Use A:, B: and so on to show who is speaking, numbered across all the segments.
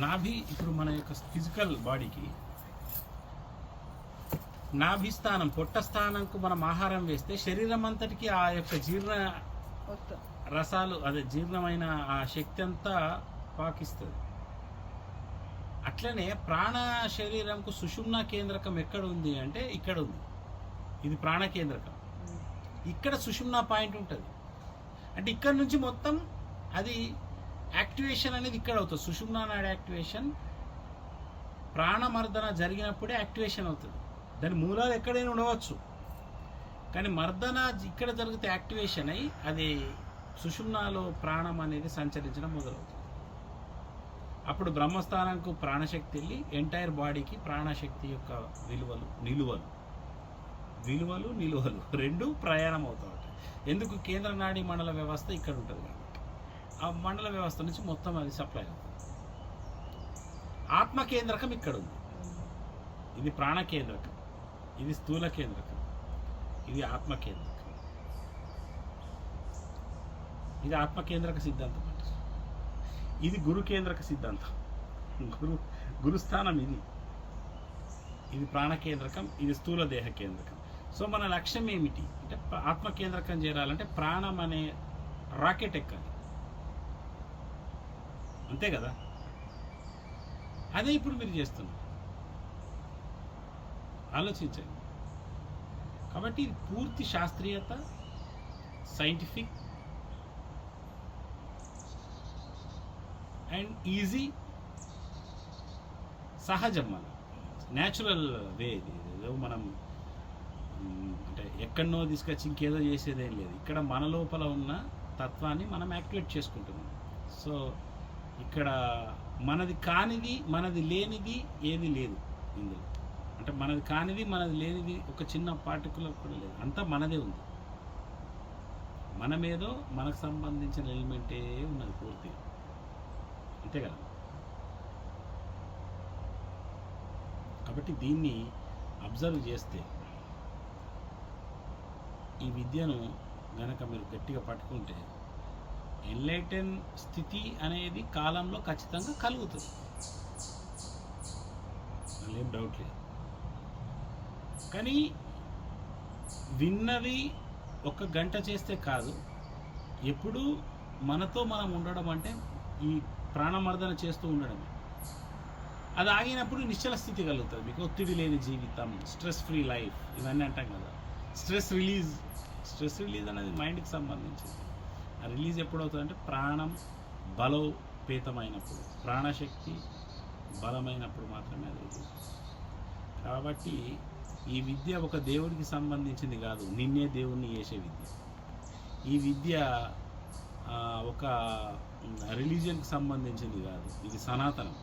A: నాభి ఇప్పుడు మన యొక్క ఫిజికల్ బాడీకి నాభి స్థానం పొట్ట స్థానంకు మనం ఆహారం వేస్తే శరీరం అంతటికి ఆ యొక్క జీర్ణ రసాలు అదే జీర్ణమైన ఆ శక్తి అంతా పాకిస్తుంది. అట్లనే ప్రాణ శరీరంకు సుషుమ్న కేంద్రకం ఎక్కడ ఉంది అంటే ఇక్కడ ఉంది ఇది ప్రాణ కేంద్రకం. ఇక్కడ సుషుమ్న పాయింట్ ఉంటుంది. అంటే ఇక్కడ నుంచి మొత్తం అది యాక్టివేషన్ అనేది ఇక్కడ అవుతుంది. సుషుమ్నా నాడి యాక్టివేషన్ ప్రాణమర్దన జరిగినప్పుడే యాక్టివేషన్ అవుతుంది. దాని మూలాలు ఎక్కడైనా ఉండవచ్చు. కానీ మర్దన ఇక్కడ జరిగితే యాక్టివేషన్ అయి అది సుషుమ్నాలో ప్రాణం అనేది సంచరించడం మొదలవుతుంది. అప్పుడు బ్రహ్మస్థానంకు ప్రాణశక్తి వెళ్ళి ఎంటైర్ బాడీకి ప్రాణశక్తి యొక్క విలువలు నిలువలు. విలువలు నిలువలు. రెండు ప్రయాణం అవుతాయి ఎందుకు? కేంద్ర నాడీ మండల వ్యవస్థ ఇక్కడ ఉంటుంది కాబట్టి ఆ మండల వ్యవస్థ నుంచి మొత్తం అది సప్లై అవుతుంది. ఆత్మ కేంద్రకం ఇక్కడ ఉంది. ఇది ప్రాణ కేంద్రకం. ఇది స్థూల కేంద్రకం. ఇది ఆత్మ కేంద్రకం. ఇది ఆత్మ కేంద్రక సిద్ధాంతం అంటే. ఇది గురు కేంద్రక సిద్ధాంతం. గురు గురుస్థానం ఇది. ఇది ప్రాణ కేంద్రకం ఇది స్థూల దేహ కేంద్రకం. సో మన లక్ష్యం ఏమిటి? అంటే ఆత్మ కేంద్రకం చేరాలంటే ప్రాణం అనే రాకెట్ ఎక్కాలి. అంతే కదా? అదే ఇప్పుడు మీరు చేస్తున్నారు. ఆలోచించండి. కాబట్టి ఇది పూర్తి శాస్త్రీయత సైంటిఫిక్ అండ్ ఈజీ సహజం మన. న్యాచురల్ వే ఇది. ఏదో మనం అంటే ఎక్కడనో తీసుకొచ్చి ఇంకేదో చేసేదేం లేదు. ఇక్కడ మన లోపల ఉన్న తత్వాన్ని మనం యాక్టివేట్ చేసుకుంటున్నాం. సో ఇక్కడ మనది కానిది మనది లేనిది ఏది లేదు ఇందులో. అంటే మనది కానిది మనది లేనిది ఒక చిన్న పార్టికులర్ కూడా లేదు. అంతా మనదే ఉంది. మనమేదో మనకు సంబంధించిన ఎలిమెంటే ఉన్నది పూర్తిగా. అంతే కదా? కాబట్టి దీన్ని అబ్జర్వ్ చేస్తే ఈ విద్యను గనక మీరు గట్టిగా పట్టుకుంటే ఎన్లైటన్ స్థితి అనేది కాలంలో ఖచ్చితంగా కలుగుతుంది. అందులో ఏం డౌట్ లేదు. కానీ విన్నది ఒక గంట చేస్తే కాదు. ఎప్పుడు మనతో మనం ఉండడం అంటే ఈ ప్రాణమర్దన చేస్తూ ఉండడమే. అది ఆగినప్పుడు నిశ్చల స్థితి కలుగుతుంది. మీకు ఒత్తిడి లేని జీవితం స్ట్రెస్ ఫ్రీ లైఫ్ ఇవన్నీ అంటాం కదా. స్ట్రెస్ రిలీజ్ స్ట్రెస్ రిలీజ్ అనేది మైండ్కి సంబంధించింది. రిలీజ్ ఎప్పుడవుతుందంటే ప్రాణం బలోపేతమైనప్పుడు ప్రాణశక్తి బలమైనప్పుడు మాత్రమే అది రిలీజ్ కాబట్టి ఈ విద్య ఒక దేవుడికి సంబంధించింది కాదు నిన్నే దేవుణ్ణి చేసే విద్య. ఈ విద్య ఒక రిలీజియన్కి సంబంధించింది కాదు ఇది సనాతనం.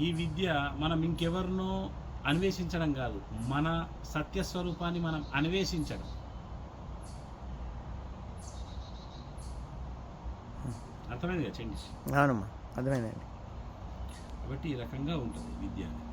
A: ఈ విద్య మనం ఇంకెవరినో అన్వేషించడం కాదు మన సత్యస్వరూపాన్ని మనం అన్వేషించడం. అర్థమైంది కదా చెండి
B: అవునమ్మా అర్థమైందండి.
A: కాబట్టి ఈ రకంగా ఉంటుంది విద్య అనేది.